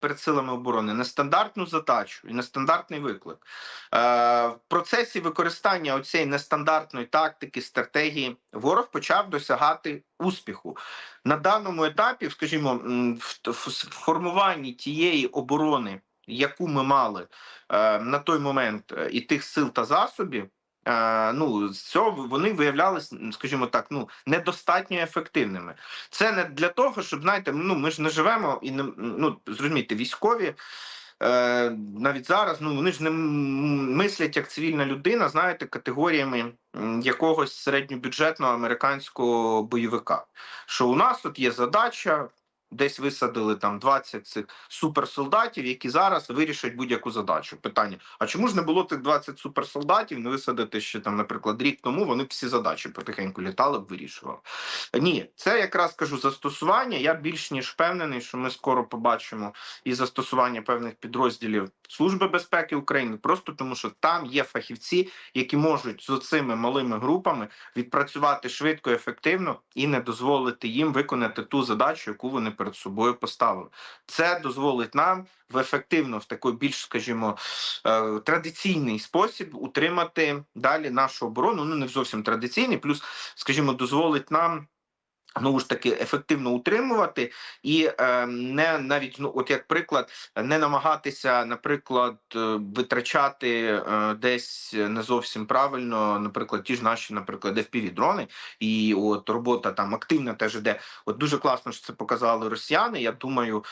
перед силами оборони нестандартну задачу і нестандартний виклик. Е, в процесі використання оцієї нестандартної тактики, стратегії ворог почав досягати успіху. На даному етапі, скажімо, в формуванні тієї оборони, яку ми мали е, на той момент, е, і тих сил та засобів. Е, ну, з цього вони виявлялися, скажімо так, ну недостатньо ефективними. Це не для того, щоб знаєте, ну ми ж не живемо і не ну зрозумійте, військові. Е, навіть зараз ну вони ж не мислять як цивільна людина, знаєте, категоріями якогось середньобюджетного американського бойовика. Що у нас от є задача, десь висадили там 20 цих суперсолдатів, які зараз вирішать будь-яку задачу. Питання: а чому ж не було тих 20 суперсолдатів, не висадити ще там, наприклад, рік тому вони всі задачі потихеньку літали б вирішували? Ні, це якраз кажу застосування. Я більш ніж впевнений, що ми скоро побачимо і застосування певних підрозділів Служби безпеки України, просто тому що там є фахівці, які можуть з цими малими групами відпрацювати швидко, ефективно і не дозволити їм виконати ту задачу, яку вони перед собою поставили. Це дозволить нам в ефективно в такий більш, скажімо, е, традиційний спосіб утримати далі нашу оборону. Ну не зовсім традиційний, плюс, скажімо, дозволить нам. Знову ж таки ефективно утримувати і е, не навіть ну, от як приклад, не намагатися, наприклад, е, витрачати е, десь не зовсім правильно, наприклад, ті ж наші, наприклад, fpv дрони і от робота там активна теж іде. От дуже класно, що це показали росіяни. Я думаю.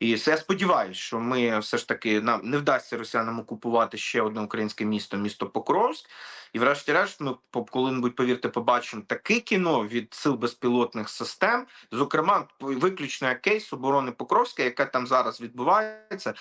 І я сподіваюся, що ми все ж таки нам не вдасться росіянам окупувати ще одне українське місто, місто Покровськ. Врешті-решт, ми коли-небудь, повірте, побачимо таке кіно від сил безпілотних систем, зокрема, виключно кейс оборони Покровська, яке там зараз відбувається.